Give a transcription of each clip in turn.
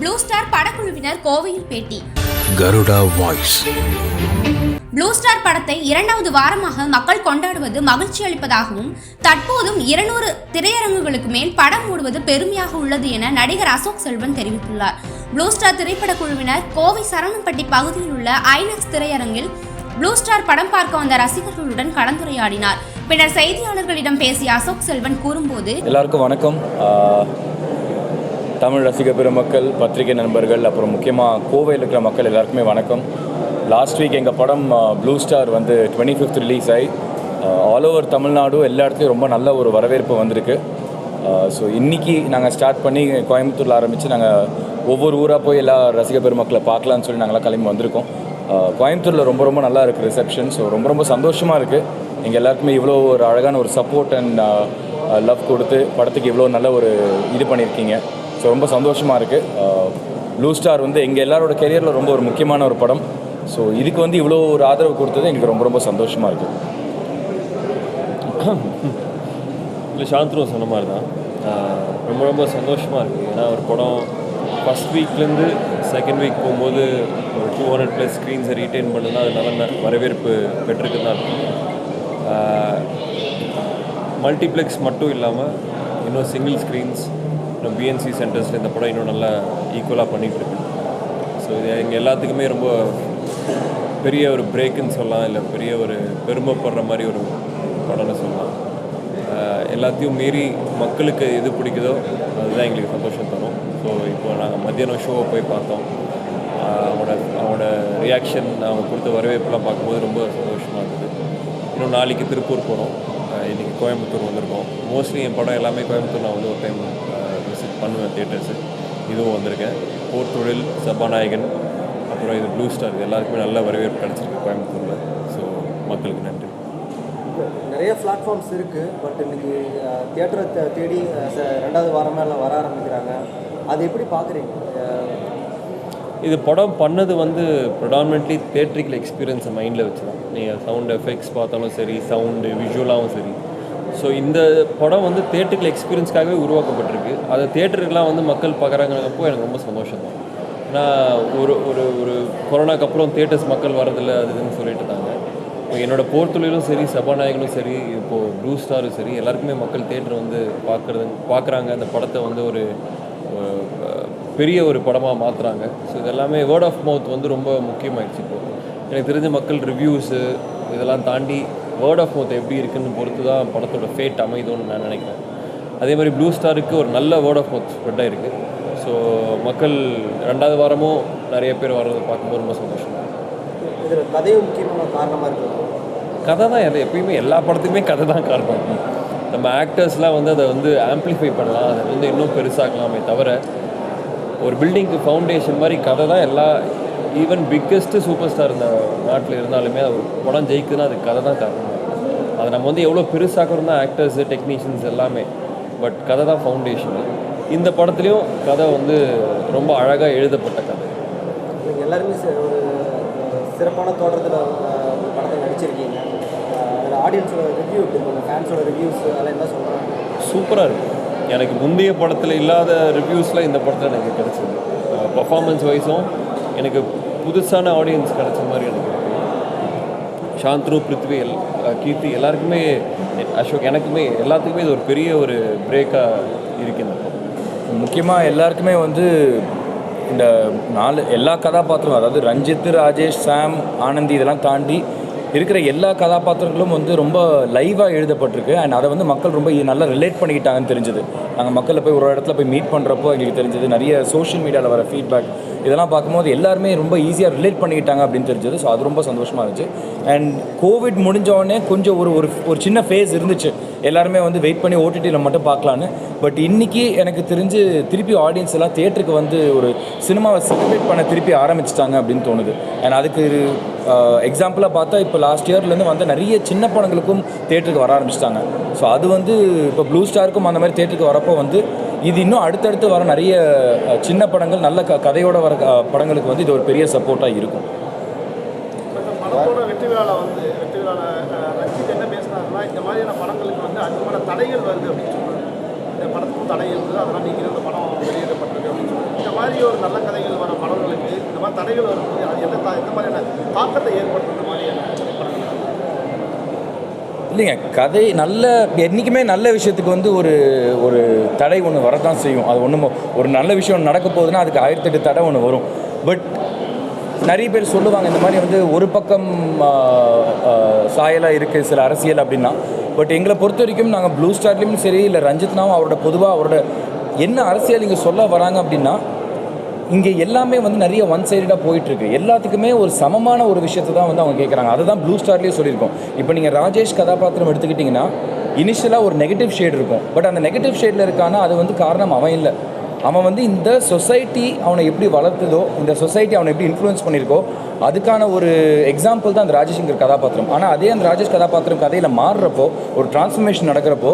Blue star படக்குழுவினர் கோவையில் பேட்டி. Garuda Voice. ப்ளூ ஸ்டார் படத்தை இரண்டாவது வாரமாக மக்கள் கொண்டாடுவது மகிழ்ச்சி அளிப்பதாகவும் தற்போதும் இருநூறு திரையரங்குகளுக்கு மேல் படம் ஓடுவது பெருமையாக உள்ளது என நடிகர் அசோக் செல்வன் தெரிவித்துள்ளார். ப்ளூ ஸ்டார் திரைப்பட குழுவினர் கோவை சரவணம்பட்டி பகுதியில் உள்ள ஐநாக்ஸ் திரையரங்கில் ப்ளூ ஸ்டார் படம் பார்க்க வந்த ரசிகர்களுடன் கலந்துரையாடினார். பின்னர் செய்தியாளர்களிடம் பேசிய அசோக் செல்வன் கூறும்போது எல்லாருக்கும் வணக்கம். தமிழ் ரசிக பெருமக்கள் பத்திரிகை நண்பர்கள் அப்புறம் முக்கியமாக கோவையில் இருக்கிற மக்கள் எல்லாருக்குமே வணக்கம். லாஸ்ட் வீக் எங்கள் படம் ப்ளூ ஸ்டார் வந்து டுவெண்ட்டி ஃபிஃப்த் ரிலீஸ் ஆகி ஆல் ஓவர் தமிழ்நாடு எல்லா இடத்துலையும் ரொம்ப நல்ல ஒரு வரவேற்பு வந்திருக்கு. ஸோ இன்றைக்கி நாங்கள் ஸ்டார்ட் பண்ணி கோயம்புத்தூரில் ஆரம்பித்து நாங்கள் ஒவ்வொரு ஊராக போய் எல்லா ரசிக பெருமக்களை பார்க்கலான்னு சொல்லி நாங்களாம் கிளம்பி வந்திருக்கோம். கோயம்புத்தூரில் ரொம்ப ரொம்ப நல்லா இருக்குது ரிசப்ஷன் ஸோ ரொம்ப ரொம்ப சந்தோஷமாக இருக்குது எங்கள் எல்லாருக்குமே இவ்வளோ ஒரு அழகான ஒரு சப்போர்ட் அண்ட் லவ் கொடுத்து படத்துக்கு இவ்வளோ நல்ல ஒரு இது பண்ணியிருக்கீங்க. ஸோ ரொம்ப சந்தோஷமாக இருக்குது ப்ளூ ஸ்டார் வந்து எங்கள் எல்லாரோட கெரியரில் ரொம்ப ஒரு முக்கியமான ஒரு படம். ஸோ இதுக்கு வந்து இவ்வளோ ஒரு ஆதரவு கொடுத்தது எங்களுக்கு ரொம்ப ரொம்ப சந்தோஷமாக இருக்குது இல்லை சாந்தனு சொன்ன மாதிரி தான். ரொம்ப ரொம்ப சந்தோஷமாக இருக்குது ஏன்னா ஒரு படம் ஃபஸ்ட் வீக்லேருந்து செகண்ட் வீக் போகும்போது ஒரு டூ ஹண்ட்ரட் ப்ளஸ் ஸ்க்ரீன்ஸை ரீட்டைன் பண்ணுனா அது நல்ல வரவேற்பு பெற்றிருக்கு தான் மல்டிப்ளெக்ஸ் மட்டும் இல்லாமல் இன்னும் சிங்கிள் ஸ்க்ரீன்ஸ் இன்னும் பிஎன்சி சென்டர்ஸில் இந்த படம் இன்னும் நல்லா ஈக்குவலாக பண்ணிகிட்டு இருக்கு ஸோ இது எங்கள் எல்லாத்துக்குமே ரொம்ப பெரிய ஒரு பிரேக்குன்னு சொல்லலாம் இல்லை பெரிய ஒரு பெருமைப்படுற மாதிரி ஒரு படம்னு சொல்லலாம். எல்லாத்தையும் மீறி மக்களுக்கு எது பிடிக்குதோ அதுதான் எங்களுக்கு சந்தோஷம் தரும். ஸோ இப்போ நாங்கள் மத்தியானம் ஷோவை போய் பார்த்தோம். அவனோட அவனோட ரியாக்ஷன் அவங்க கொடுத்த வரவேற்பெல்லாம் பார்க்கும்போது ரொம்ப சந்தோஷமாக இருந்தது. இன்னும் நாளைக்கு திருப்பூர் போகிறோம் இன்றைக்கி கோயம்புத்தூர் வந்திருக்கோம். மோஸ்ட்லி என் படம் எல்லாமே கோயம்புத்தூர் நான் வந்து ஒரு டைம் பண்ணுவேன் தியேட்டர்ஸு இதுவும் வந்திருக்கேன் போர் தொழில் சபாநாயகன் அப்புறம் இது ப்ளூ ஸ்டார் எல்லாருக்குமே நல்ல வரவேற்பு கிடச்சிருக்கு கோயம்புத்தூரில். ஸோ மக்களுக்கு நன்றி. நிறைய பிளாட்ஃபார்ம்ஸ் இருக்குது பட் இன்னைக்கு தியேட்டரை தேடி ரெண்டாவது வாரமாக எல்லாம் வர ஆரம்பிக்கிறாங்க. அது எப்படி பார்க்குறீங்க இது படம் பண்ணது வந்து ப்ரொடாமினெட்லி தேட்ரிக்கல் எக்ஸ்பீரியன்ஸை மைண்டில் வச்சு தான் நீங்கள் சவுண்ட் எஃபெக்ட்ஸ் பார்த்தாலும் சரி சவுண்டு விஷுவலாகவும் சரி. ஸோ இந்த படம் வந்து தேட்டரில் எக்ஸ்பீரியன்ஸ்க்காகவே உருவாக்கப்பட்டிருக்கு. அதை தேட்டருக்கெலாம் வந்து மக்கள் பார்க்குறாங்கப்போ எனக்கு ரொம்ப சந்தோஷம் தான் நான் ஒரு ஒரு ஒரு கொரோனாக்கு அப்புறம் தேட்டர்ஸ் மக்கள் வரதில்லை அதுன்னு சொல்லிட்டு இருந்தாங்க. இப்போ என்னோட போர்த்தொழிலும் சரி சபாநாயகனும் சரி இப்போது ப்ளூ ஸ்டாரும் சரி எல்லாருக்குமே மக்கள் தேட்டர் வந்து பார்க்குறது பார்க்குறாங்க. அந்த படத்தை வந்து ஒரு பெரிய ஒரு படமாக மாற்றுறாங்க ஸோ இதெல்லாமே வேர்ட் ஆஃப் மவுத் வந்து ரொம்ப முக்கியமாயிடுச்சு இப்போ. எனக்கு தெரிஞ்ச மக்கள் ரிவ்யூஸு இதெல்லாம் தாண்டி வேர்ட் ஆஃப் மவுத் எப்படி இருக்குன்னு பொறுத்து தான் படத்தோட ஃபேட் அமைதும்னு நான் நினைக்கிறேன். அதே மாதிரி ப்ளூ ஸ்டாருக்கு ஒரு நல்ல வேர்ட் ஆஃப் மவுத் ஸ்ப்ரெட் ஆயிருக்கு. ஸோ மக்கள் ரெண்டாவது வாரமும் நிறைய பேர் வர்றதை பார்க்கும்போது ரொம்ப சந்தோஷம் இதில் முக்கியமான காரணமாக இருக்குது கதை தான் அது எப்பயுமே எல்லா படத்துக்குமே கதை தான் காரணம். நம்ம ஆக்டர்ஸ்லாம் வந்து அதை வந்து ஆம்ப்ளிஃபை பண்ணலாம் அதை வந்து இன்னும் பெருசாக்கலாமே தவிர ஒரு பில்டிங்க்கு ஃபவுண்டேஷன் மாதிரி கதை தான் எல்லா ஈவன் பிக்கெஸ்ட்டு சூப்பர் ஸ்டார் இந்த நாட்டில் இருந்தாலுமே அது படம் ஜெயிக்குதுன்னா அது கதை தான் காரணம். அதை நம்ம வந்து எவ்வளோ பெருசாக்கணும் தான் ஆக்டர்ஸு டெக்னீஷியன்ஸ் எல்லாமே. பட் கதை தான் ஃபவுண்டேஷன் இந்த படத்துலேயும் கதை வந்து ரொம்ப அழகாக எழுதப்பட்ட கதை. எல்லாருமே ஒரு சிறப்பான தோற்றத்தில் படத்தை நடிச்சிருக்கீங்க. ஆடியன்ஸோட ரிவ்யூ ஃபேன்ஸோட ரிவ்யூஸ் அதெல்லாம் என்ன சொல்கிறாங்க சூப்பராக இருக்கும் எனக்கு முந்தைய படத்தில் இல்லாத ரிவ்யூஸ்லாம் இந்த படத்தில் எனக்கு கிடச்சிது. பர்ஃபார்மன்ஸ் வைஸும் எனக்கு புதுசான ஆடியன்ஸ் கிடைச்ச மாதிரி எனக்கு சாந்த்ரு பிருத்வி எல் கீர்த்தி எல்லாருக்குமே அசோக் எனக்குமே எல்லாத்துக்குமே இது ஒரு பெரிய ஒரு பிரேக்காக இருக்குது முக்கியமாக எல்லாருக்குமே வந்து இந்த நாலு எல்லா கதாபாத்திரம் அதாவது ரஞ்சித் ராஜேஷ் சாம் ஆனந்தி இதெல்லாம் தாண்டி இருக்கிற எல்லா கதாபாத்திரங்களும் வந்து ரொம்ப லைவாக எழுதப்பட்டிருக்கு. அண்ட் அதை வந்து மக்கள் ரொம்ப நல்லா ரிலேட் பண்ணிக்கிட்டாங்கன்னு தெரிஞ்சது. நாங்கள் மக்களை போய் ஒரு இடத்துல போய் மீட் பண்ணுறப்போ எங்களுக்கு தெரிஞ்சது. நிறைய சோஷியல் மீடியாவில் வர ஃபீட்பேக் இதெல்லாம் பார்க்கும்போது எல்லாருமே ரொம்ப ஈஸியாக ரிலேட் பண்ணிக்கிட்டாங்க அப்படின்னு தெரிஞ்சது. ஸோ அது ரொம்ப சந்தோஷமாக இருந்துச்சு. அண்ட் கோவிட் முடிஞ்சோடனே கொஞ்சம் ஒரு ஒரு ஒரு சின்ன ஃபேஸ் இருந்துச்சு. எல்லாருமே வந்து வெயிட் பண்ணி ஓடிடியில் மட்டும் பார்க்கலான்னு. பட் இன்றைக்கி எனக்கு தெரிஞ்சு திருப்பி ஆடியன்ஸ் எல்லாம் தேட்டருக்கு வந்து ஒரு சினிமாவை செலிப்ரேட் பண்ண திருப்பி ஆரம்பிச்சிட்டாங்க அப்படின்னு தோணுது. அண்ட் அதுக்கு எக்ஸாம்பிளாக பார்த்தா இப்போ லாஸ்ட் இயர்லேருந்து வந்த நிறைய சின்ன படங்களுக்கும் தேட்டருக்கு வர ஆரம்பிச்சிட்டாங்க. ஸோ அது வந்து இப்போ ப்ளூ ஸ்டாருக்கும் அந்த மாதிரி தேட்டருக்கு வரப்போ வந்து இது இன்னும் அடுத்தடுத்து வர நிறைய சின்ன படங்கள் நல்ல க கதையோட வர படங்களுக்கு வந்து இது ஒரு பெரிய சப்போர்ட்டாக இருக்கும். வெற்றி விழாவில் வந்து ஆனால் இந்த மாதிரியான படங்களுக்கு வந்து அதிகமான தடைகள் வருது அப்படின்னு சொல்லுவாங்க இந்த படத்துக்கும் தடை இருந்தது அதெல்லாம் நீங்கள் இந்த படம் வெளியிடப்பட்டிருக்கு அப்படின்னு சொல்லுவாங்க இந்த மாதிரி ஒரு நல்ல கதைகள் வர படங்களுக்கு இந்த மாதிரி தடைகள் வரும்போது அது எந்த தா- எந்த மாதிரியான தாக்கத்தை ஏற்படுத்துகிற மாதிரியான படங்கள். இல்லைங்க. கதை நல்ல என்றைக்குமே நல்ல விஷயத்துக்கு வந்து ஒரு ஒரு தடை ஒன்று வரதான் செய்யும். அது ஒன்றும் ஒரு நல்ல விஷயம் நடக்க போகுதுன்னா அதுக்கு ஆயிரத்தெட்டு தடை ஒன்று வரும். பட் நிறைய பேர் சொல்லுவாங்க இந்த மாதிரி வந்து ஒரு பக்கம் சாயலாக இருக்குது சில அரசியல் அப்படின்னா. பட் எங்களை பொறுத்த வரைக்கும் நாங்கள் ப்ளூ ஸ்டார்லேயும் சரி இல்லை ரஞ்சித்னாவும் அவரோட பொதுவாக அவரோட என்ன அரசியல் இங்கே சொல்ல வராங்க அப்படின்னா இங்கே எல்லாமே வந்து நிறைய ஒன் சைடடாக போயிட்டுருக்கு. எல்லாத்துக்குமே ஒரு சமமான ஒரு விஷயத்தை தான் வந்து அவங்க கேட்குறாங்க அதுதான் ப்ளூ ஸ்டார்லேயே சொல்லியிருக்கோம். இப்போ நீங்கள் ராஜேஷ் கதாபாத்திரம் எடுத்துக்கிட்டிங்கன்னா இனிஷியலாக ஒரு நெகட்டிவ் ஷேட் இருக்கும். பட் அந்த நெகட்டிவ் ஷேடில் இருக்கானா அது வந்து காரணம் அவன் இல்லை. அவன் வந்து இந்த சொசைட்டி அவனை எப்படி வளர்த்ததோ இந்த சொசைட்டி அவனை எப்படி இன்ஃப்ளூயன்ஸ் பண்ணியிருக்கோ அதுக்கான ஒரு எக்ஸாம்பிள் தான் அந்த ராஜேஷ்ங்கிற கதாபாத்திரம். ஆனால் அதே அந்த ராஜேஷ் கதாபாத்திரம் கதையில் மாறுறப்போ ஒரு டிரான்ஸ்ஃபர்மேஷன் நடக்கிறப்போ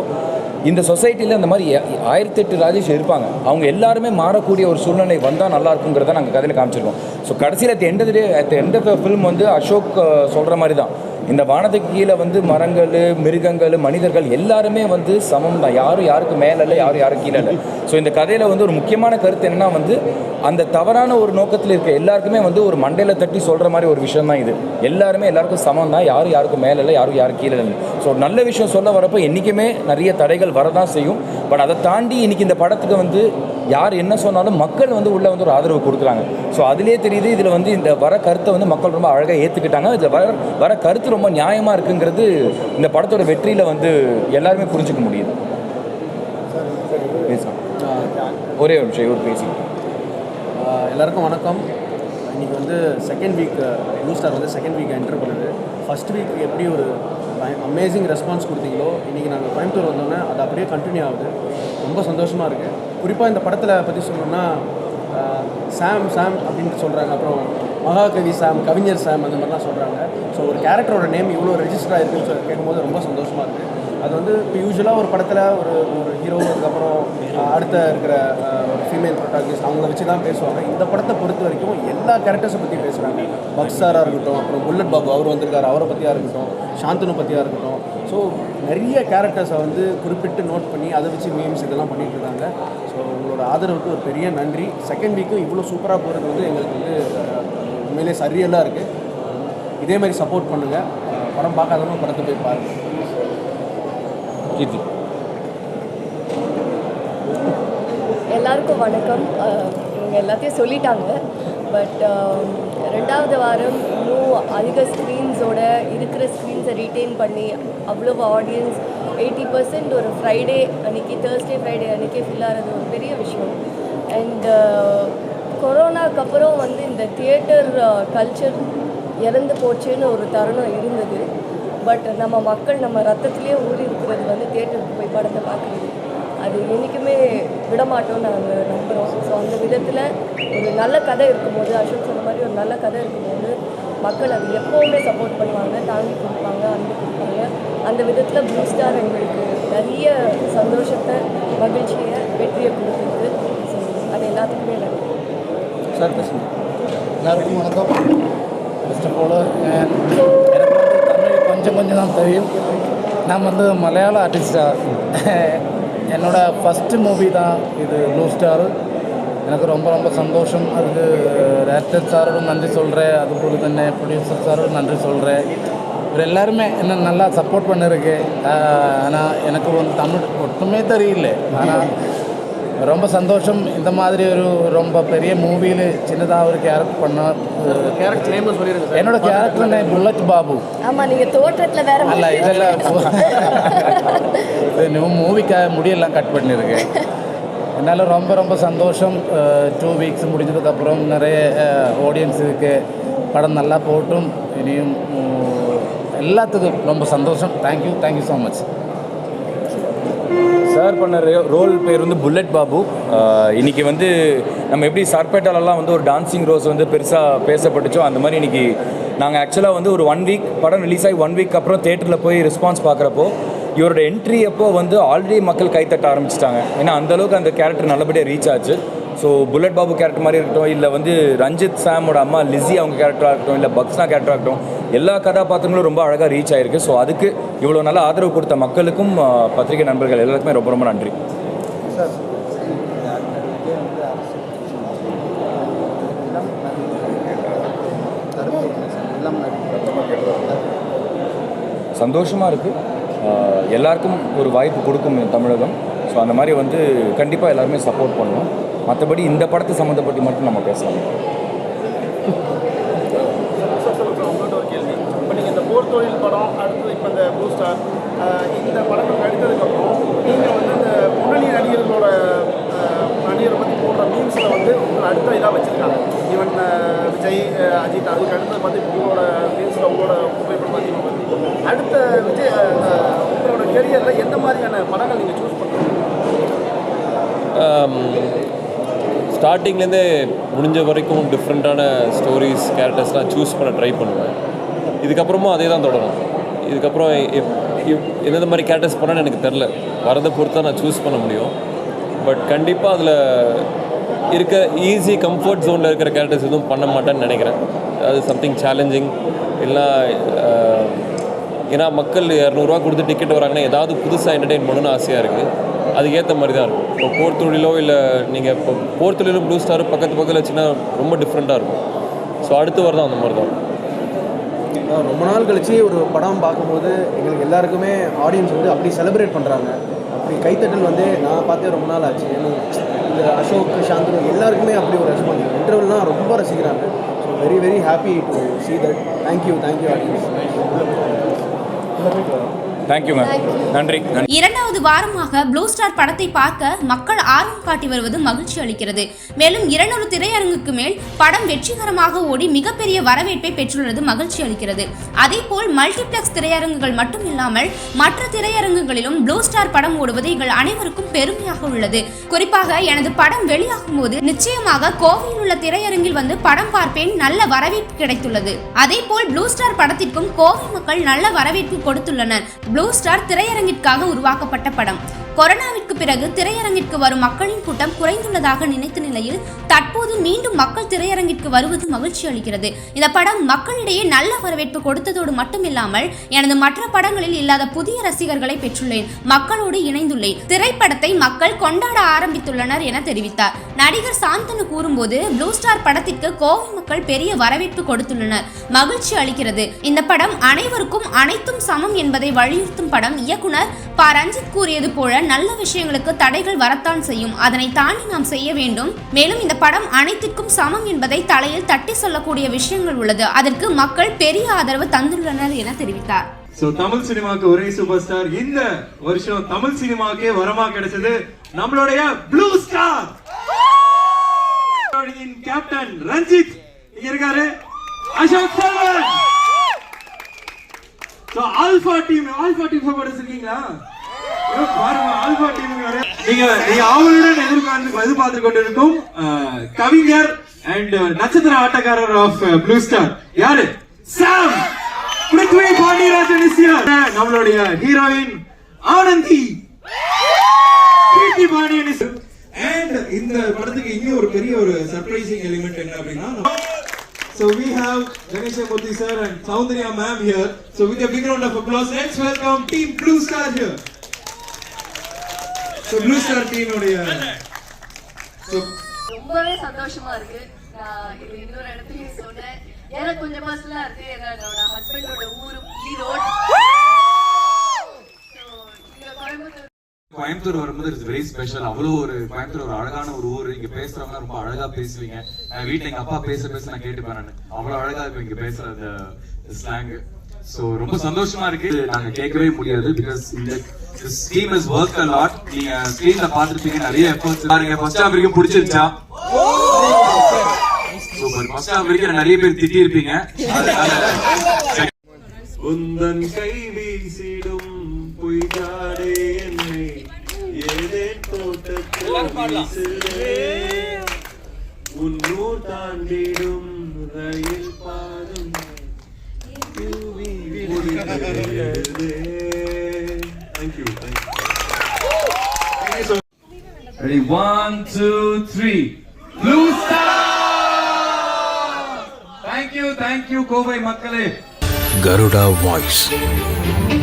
இந்த சொசைட்டியில் இந்த மாதிரி ஆயிரத்தி எட்டு ராஜேஷ் இருப்பாங்க. அவங்க எல்லாருமே மாறக்கூடிய ஒரு சூழ்நிலை வந்தால் நல்லா இருக்குங்கிறத நாங்கள் கதையில் காமிச்சிருக்கோம். ஸோ கடைசியில் at end day at end of film வந்து அசோக் சொல்கிற மாதிரி தான். இந்த வானத்துக்கு கீழே வந்து மரங்கள் மிருகங்கள் மனிதர்கள் எல்லாருமே வந்து சமம் தான். யாரும் யாருக்கு மேலே இல்லை யாரும் யாரும் கீழே இல்லை. ஸோ இந்த கதையில் வந்து ஒரு முக்கியமான கருத்து என்னன்னா வந்து அந்த தவறான ஒரு நோக்கத்தில் இருக்க எல்லாருக்குமே வந்து ஒரு மண்டையில் தட்டி சொல்கிற மாதிரி ஒரு விஷயம் தான் இது. எல்லாருமே எல்லாருக்கும் சமம் தான். யாரும் யாருக்கும் மேலே இல்லை யாரும் யாரும் கீழே இல்லை. ஸோ நல்ல விஷயம் சொல்ல வரப்போ என்றைக்குமே நிறைய தடைகள் வரதான் செய்யும். பட் அதை தாண்டி இன்றைக்கி இந்த படத்துக்கு வந்து யார் என்ன சொன்னாலும் மக்கள் வந்து உள்ளே வந்து ஒரு ஆதரவு கொடுக்குறாங்க. ஸோ அதுலேயே தெரியுது இதில் வந்து இந்த வர கருத்தை வந்து மக்கள் ரொம்ப அழகாக ஏற்றுக்கிட்டாங்க இதில் வர வர கருத்து ரொம்ப நியாயமாக இருக்குங்கிறது இந்த படத்தோட வெற்றியில் வந்து எல்லாருமே புரிஞ்சுக்க முடியுது. ஒரே ஒரு நிமிஷம் இவர் பேசி. எல்லாருக்கும் வணக்கம். இன்றைக்கி வந்து செகண்ட் வீக் நியூ ஸ்டார் வந்து செகண்ட் வீக் என்டர் பண்ணுது. ஃபர்ஸ்ட் வீக் எப்படி ஒரு அமேசிங் ரெஸ்பான்ஸ் கொடுத்தீங்களோ இன்றைக்கி நாங்கள் கோயம்புத்தூர் வந்தோன்னே அது அப்படியே கண்டினியூ ஆகுது. ரொம்ப சந்தோஷமாக இருக்குது குறிப்பாக இந்த படத்தில் பற்றி சொல்லணும்னா சாம் சாம் அப்படின்னு சொல்கிறாங்க அப்புறம் மகாகவி சாம் கவிஞர் சாம் அந்த மாதிரிலாம் சொல்கிறாங்க ஸோ ஒரு கேரக்டரோட நேம் இவ்வளோ ரெஜிஸ்டர் ஆகிருக்குன்னு சொல்லி கேட்கும்போது ரொம்ப சந்தோஷமாக இருக்குது அது வந்து இப்போ யூஸ்வலாக ஒரு படத்தில் ஒரு ஒரு ஹீரோ அதுக்கப்புறம் அடுத்த இருக்கிற ஃபீமேல் ப்ரொட்டாகிஸ்ட் அவங்கள வச்சு தான் பேசுவாங்க. இந்த படத்தை பொறுத்த வரைக்கும் எல்லா கேரக்டர்ஸை பற்றி பேசுகிறாங்க பக்ஸாராக இருக்கட்டும் அப்புறம் புல்லட் பாபு அவர் வந்திருக்காரு அவரை பற்றியாக இருக்கட்டும் சாந்தனு பற்றியாக இருக்கட்டும். ஸோ நிறைய கேரக்டர்ஸை வந்து குறிப்பிட்டு நோட் பண்ணி அதை வச்சு மீம்ஸ் இதெல்லாம் பண்ணிட்டு இருக்காங்க. ஸோ உங்களோட ஆதரவுக்கு ஒரு பெரிய நன்றி. செகண்ட் வீக்கும் இவ்வளோ சூப்பராக போகிறது வந்து எங்களுக்கு வந்து உண்மையிலே சரியெல்லாம் இருக்குது இதே மாதிரி சப்போர்ட் பண்ணுங்கள் படம் பார்க்காதவங்க படத்தை போய் பாருங்கள் கீர்த்தி. எல்லாருக்கும் வணக்கம். இவங்க எல்லாத்தையும் சொல்லிட்டாங்க. பட் ரெண்டாவது வாரம் இன்னும் அதிக ஸ்க்ரீன்ஸோட இருக்கிற ஸ்க்ரீன்ஸை ரீட்டைன் பண்ணி அவ்வளோ ஆடியன்ஸ் எயிட்டி பர்சன்ட் ஒரு ஃப்ரைடே அன்னைக்கு தேர்ஸ்டே ஃப்ரைடே அன்றைக்கே ஃபில் ஆகிறது ஒரு பெரிய விஷயம். அண்ட் கொரோனாக்கு அப்புறம் வந்து இந்த தியேட்டர் கல்ச்சர் இறந்து போச்சுன்னு ஒரு தருணம் இருந்தது. பட் நம்ம மக்கள் நம்ம ரத்தத்திலே ஊறி இருக்கிறது வந்து தியேட்டருக்கு போய் படத்தை பார்க்குறது. அது என்றைக்குமே விடமாட்டோம்னு நாங்கள் நம்புகிறோம் ஸோ அந்த விதத்தில் ஒரு நல்ல கதை இருக்கும்போது அசோக் சொன்ன மாதிரி ஒரு நல்ல கதை இருக்கும்போது மக்கள் அது எப்போவுமே சப்போர்ட் பண்ணுவாங்க தாங்கி கொடுப்பாங்க அன்பு கொடுப்பாங்க. அந்த விதத்தில் ப்ளூ ஸ்டார் எங்களுக்கு நிறைய சந்தோஷத்தை மகிழ்ச்சியை வெற்றியை கொடுத்துருக்கு. ஸோ அது எல்லாத்துக்குமே நன்றி. சார் பேசுங்க. எல்லாருக்கும் வணக்கம். ஆஃப் ஆல் எனக்கு வந்து தமிழ் கொஞ்சம் கொஞ்சம் தான் தெரியும். நான் வந்து மலையாள ஆர்டிஸ்டாக என்னோட ஃபஸ்ட்டு மூவி தான் இது ப்ளூ ஸ்டார் எனக்கு ரொம்ப ரொம்ப சந்தோஷம் அதுக்கு டேரக்டர் சாரோடும் நன்றி சொல்கிறேன் அதுபோல் തന്നെ ப்ரொடியூசர் சாரோடும் நன்றி சொல்கிறேன் இவர் எல்லாருமே என்ன நல்லா சப்போர்ட் பண்ணிருக்கு ஆனால் எனக்கு வந்து தமிழ் ஒட்டுமே தெரியல ஆனால் ரொம்ப சந்தோஷம். இந்த மாதிரி ஒரு ரொம்ப பெரிய மூவியில் சின்னதாக ஒரு கேரக்டர் பண்ண கேரக்டர் நேம் சொல்லிடுங்க சார் என்னோட கேரக்டர் நேம் புல்லட் பாபு ஆமாம் நீங்கள் தோற்றத்தில் வேற அல்ல இதெல்லாம் மூவிக்காக முடியெல்லாம் கட் பண்ணியிருக்கேன் என்னால் ரொம்ப ரொம்ப சந்தோஷம். டூ வீக்ஸ் முடிஞ்சதுக்கப்புறம் நிறைய ஆடியன்ஸ் இருக்கு. படம் நல்லா போட்டும். இனியும் எல்லாத்துக்கும் ரொம்ப சந்தோஷம். Thank you thank you so much sir பண்ண ரோல் பேர் வந்து புல்லட் பாபு. இன்னைக்கு வந்து நம்ம எப்படி சர்பேட்டாலெல்லாம் வந்து ஒரு டான்சிங் ரோஸ் வந்து பெருசாக பேசப்பட்டுச்சோ அந்த மாதிரி இன்னைக்கு நாங்கள் ஆக்சுவலாக வந்து ஒரு ஒன் வீக் படம் ரிலீஸ் ஆகி ஒன் வீக் அப்புறம் தேட்டரில் போய் ரெஸ்பான்ஸ் பார்க்குறப்போ இவரோட என்ட்ரி அப்போ வந்து ஆல்ரெடி மக்கள் கைத்தட்ட ஆரம்பிச்சிட்டாங்க. ஏன்னா அந்தளவுக்கு அந்த கேரக்டர் நல்லபடியாக ரீச் ஆச்சு. ஸோ புல்லட் பாபு கேரக்டர் மாதிரி இருக்கட்டும் இல்லை வந்து ரஞ்சித் சாமோட அம்மா லிஸி அவங்க கேரக்டராக இருக்கட்டும் இல்லை பக்ஸ்னா கேரக்டராக இருக்கட்டும் எல்லா கதாபாத்திரங்களும் ரொம்ப அழகாக ரீச் ஆயிருக்கு. ஸோ அதுக்கு இவ்வளோ நல்ல ஆதரவு கொடுத்த மக்களுக்கும் பத்திரிகை நண்பர்கள் எல்லாருக்குமே ரொம்ப ரொம்ப நன்றி. சந்தோஷமாக இருக்குது எல்லாருக்கும் ஒரு வாய்ப்பு கொடுக்கும் தமிழகம். ஸோ அந்த மாதிரி வந்து கண்டிப்பாக எல்லாருமே சப்போர்ட் பண்ணுவோம் மற்றபடி இந்த படத்தை சம்மந்தப்பட்டு மட்டும் நம்ம பேசலாம் சார் சொல்லுங்க சார் உங்கள்கிட்ட ஒரு கேள்வி இப்போ தொழில் படம் அடுத்தது இப்போ இந்த ப்ளூ ஸ்டார் இந்த படங்கள் நடித்ததுக்கப்புறம் நீங்கள் வந்து இந்த முன்னணி நடிகர்களோட நடிகரை பற்றி போடுற மீன்ஸில் வந்து உங்களை அடுத்த இதாக வச்சுருக்காங்க. ஈவன் விஜய் அஜித் அதுக்கு அடுத்தது பார்த்து உங்களோட மீன்ஸில் உங்களோட புகைப்படம் அதிகமாக அடுத்த விஜய் உங்களோட கெரியரில் எந்த மாதிரியான படங்கள் நீங்கள் சூஸ் பண்ணுறீங்க ஸ்டார்டிங்லேருந்தே முடிஞ்ச வரைக்கும் டிஃப்ரெண்ட்டான ஸ்டோரிஸ் கேரக்டர்ஸ்லாம் சூஸ் பண்ண ட்ரை பண்ணுவேன். இதுக்கப்புறமும் அதே தான் தொடரும். இதுக்கப்புறம் எந்தெந்த மாதிரி கேரக்டர்ஸ் பண்ணான்னு எனக்கு தெரில. வரதை பொறுத்து தான் நான் சூஸ் பண்ண முடியும். பட் கண்டிப்பாக அதில் இருக்க ஈஸி கம்ஃபர்ட் ஜோனில் இருக்கிற கேரக்டர்ஸ் எதுவும் பண்ண மாட்டேன்னு நினைக்கிறேன். அது சம்திங் சேலஞ்சிங் இல்லை ஏன்னா மக்கள் இரநூறுவா கொடுத்து டிக்கெட் வராங்கன்னா ஏதாவது புதுசாக என்டர்டெயின் பண்ணணும்னு ஆசையாக இருக்குது அதுக்கேற்ற மாதிரி தான் இருக்கும். இப்போ போர் தொழிலோ இல்லை நீங்கள் இப்போ போர் தொழிலும் ப்ளூ ஸ்டாரும் பக்கத்து பக்கத்தில் வச்சுன்னா ரொம்ப டிஃப்ரெண்ட்டாக இருக்கும். ஸோ அடுத்து வரதான் அந்த மாதிரி தான். ரொம்ப நாள் கழிச்சு ஒரு படம் பார்க்கும்போது எங்களுக்கு எல்லாருக்குமே ஆடியன்ஸ் வந்து அப்படி செலிப்ரேட் பண்ணுறாங்க அப்படி கைத்தட்டல் வந்து நான் பார்த்தே ரொம்ப நாள் ஆச்சு. எனக்கு இந்த அசோக் சாந்தனு எல்லாருக்குமே அப்படி ஒரு ரெஸ்பான்ஸ் இன்டர்வெல்லாம் ரொம்ப ரசிக்கிறாங்க. So very very happy to see that thank you thank you audience தேங்க்யூங்க நன்றி. நன்றி. இரண்டாவது வாரமாக ப்ளூ ஸ்டார் படத்தை பார்க்க மக்கள் ஆர்வம் காட்டி வருவது மகிழ்ச்சி அளிக்கிறது. மேலும் இருநூறு திரையரங்குக்கு மேல் படம் வெற்றிகரமாக ஓடி மிகப்பெரிய வரவேற்பை பெற்றுள்ளது மகிழ்ச்சி அளிக்கிறது. அதேபோல் மல்டிப்ளெக்ஸ் திரையரங்குகள் மட்டும் இல்லாமல் மற்ற திரையரங்குகளிலும் ப்ளூ ஸ்டார் படம் ஓடுவது எங்கள் அனைவருக்கும் பெருமையாக உள்ளது. குறிப்பாக எனது படம் வெளியாகும் போது நிச்சயமாக கோவையில் உள்ள திரையரங்கில் வந்து படம் பார்ப்பேன் நல்ல வரவேற்பு கிடைத்துள்ளது. அதேபோல் ப்ளூ ஸ்டார் படத்திற்கும் கோவை மக்கள் நல்ல வரவேற்பு கொடுத்துள்ளனர். ப்ளூ ஸ்டார் திரையரங்கிற்காக உருவாக்கப்பட்ட படம். கொரோனாவிற்கு பிறகு திரையரங்கிற்கு வரும் மக்களின் கூட்டம் குறைந்துள்ளதாக நினைத்த நிலையில் தற்போது மீண்டும் மக்கள் திரையரங்கிற்கு வருவது மகிழ்ச்சி அளிக்கிறது. இந்த படம் மக்களிடையே நல்ல வரவேற்பு கொடுத்ததோடு மட்டுமில்லாமல் எனது மற்ற படங்களில் இல்லாத புதிய ரசிகர்களை பெற்றுள்ளேன். மக்களோடு இணைந்துள்ளேன். திரைப்படத்தை மக்கள் கொண்டாட ஆரம்பித்துள்ளனர் என தெரிவித்தார். நடிகர் சாந்தனு கூறும்போது ப்ளூ ஸ்டார் படத்திற்கு கோவை மக்கள் பெரிய வரவேற்பு கொடுத்துள்ளனர். மகிழ்ச்சி அளிக்கிறது. இந்த படம் அனைவருக்கும் அனைத்தும் சமம் என்பதை வலியுறுத்தும் படம் இயக்குனர் ப. ரஞ்சித் கூறியது போல நல்ல விஷயங்களுக்கு தடைகள் வரத்தான் செய்யும். அதனை தாண்டி நாம் செய்ய வேண்டும். மேலும் இந்த படம் அனைத்திற்கும் சமம் என்பதை தலையில் தட்டி சொல்லக்கூடிய விஷயங்கள் உள்ளது. அதற்கு மக்கள் பெரிய ஆதரவு தந்துள்ளனர் என தெரிவித்தார். சோ தமிழ் சினிமாக்கு ஒரே சூப்பர் ஸ்டார் இந்த வருஷம் தமிழ் சினிமாக்கே வரமா கிடைச்சது நம்மளுடைய ப்ளூ ஸ்டார் கேப்டன் ரஞ்சித். இங்க இருக்காரு. Ashok Selvan so alpha team alpha team இருக்கீங்களா பாருங்க ஆல்பா நீங்க நீங்க ஆவலுடன் எதிர்பார்த்து எதிர்பார்த்து கொண்டிருக்கும் கவிஞர் அண்ட் நட்சத்திர ஆட்டக்காரர் ஆஃப் ப்ளூ ஸ்டார் யாரு? சாம் பிருத்வி பாண்டியராஜன் இஸ் நம்மளுடைய heroine Anandhi. Keerthi Pandian is and இந்த படத்துக்கு இன்னும் ஒரு பெரிய ஒரு சர்ப்ரைசிங் எலிமெண்ட் என்ன அப்படின்னா So we have Ganesha Murthy sir and Soundarya ma'am here. So with a big round of applause, let's welcome Team Blue Star here. Star team உடைய So ரொம்பவே சந்தோஷமா இருக்கு. நான் இது இன்னொரு இடத்துலயும் சொன்னேன். எனக்கு கொஞ்சம் பர்சனலா இருக்கு. ஏன்னா என்னோட ஹஸ்பண்டோட ஊரு ஈரோடு கோயம்புத்தூர் வரும்போது இட்ஸ் வெரி ஸ்பெஷல் அவ்வளோ ஒரு கோயம்புத்தூர் ஒரு அழகான ஒரு ஊர். இங்க பேசுறவங்க ரொம்ப அழகா பேசுவீங்க. என் வீட்டுல எங்க அப்பா பேச பேச நான் கேட்டுப்பேன் நான். அவ்வளவு அழகா இருக்கும் இங்க பேசுற அந்த ஸ்லாங் சோ ரொம்ப சந்தோஷமா இருக்கு. நாங்க கேட்கவே முடியாது பிகாஸ் இந்த team is work a lot நீங்க ஸ்கிரீன்ல பாத்துருப்பீங்க நிறைய எஃபர்ட்ஸ் பாருங்க ஃபர்ஸ்ட் ஹாஃப் வரைக்கும் பிடிச்சிருச்சா? சூப்பர் ஃபர்ஸ்ட் ஹாஃப் வரைக்கும் நிறைய பேர் திட்டி இருப்பீங்க உந்தன் கை வீசிடும் பொய்காடே என்னை. ஏதே தோட்டத்தில் வீசுதே. தாண்டிடும் ரயில் பாதம் Thank you. Thank you. Ready? One, two, three. Blue Star! Thank you, thank you, Kovai Makkale. Garuda Voice.